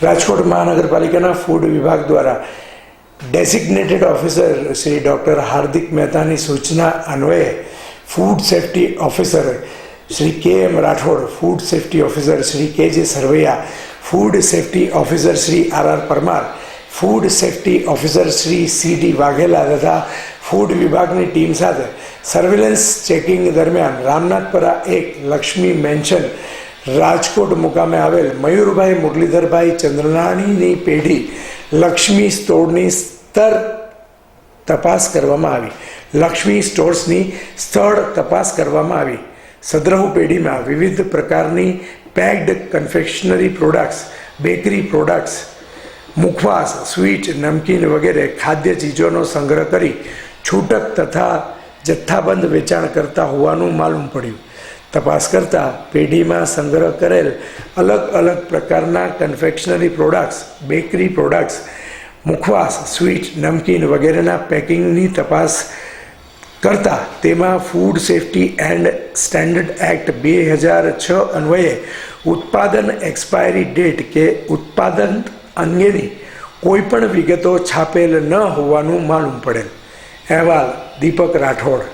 રાજકોટ મહાનગરપાલિકાના ફૂડ વિભાગ દ્વારા designated officer Shri doctor Hardik મહેતાની સૂચના અન્વયે food safety officer Shri K M Rathod food safety officer Shri K J Sarvaiya food safety officer Shri R R Parmar food safety officer Shri C D Vaghela તથા food વિભાગની team સાથે surveillance checking દરમિયાન રામનાથપરા એક Lakshmi mention Rajkot મુકામે આવેલ મયુરભાઈ મુરલીધરભાઈ ચંદ્રનાણીની પેઢી લક્ષ્મી સ્ટોરની સ્તર તપાસ કરવામાં આવી. લક્ષ્મી સ્ટોર્સની સ્થળ તપાસ કરવામાં આવી. સદ્રહુ પેઢીમાં વિવિધ પ્રકારની packed confectionery products, bakery products, મુખવાસ, sweet, નમકીન વગેરે ખાદ્ય ચીજોનો સંગ્રહ કરી છૂટક તથા જથ્થાબંધ વેચાણ કરતા હોવાનું માલુમ પડ્યું. તપાસ કરતાં પેઢીમાં સંગ્રહ કરેલ અલગ અલગ પ્રકારના કન્ફેક્શનરી પ્રોડક્ટ્સ બેકરી પ્રોડક્ટ્સ મુખવાસ સ્વીટ નમકીન વગેરેના પેકિંગની તપાસ કરતાં તેમાં food safety and standard act બે હજાર છ અન્વયે ઉત્પાદન એક્સપાયરી ડેટ કે ઉત્પાદન અંગેની કોઈપણ વિગતો છાપેલ ન હોવાનું માલુમ પડેલ. અહેવાલ દીપક રાઠોડ.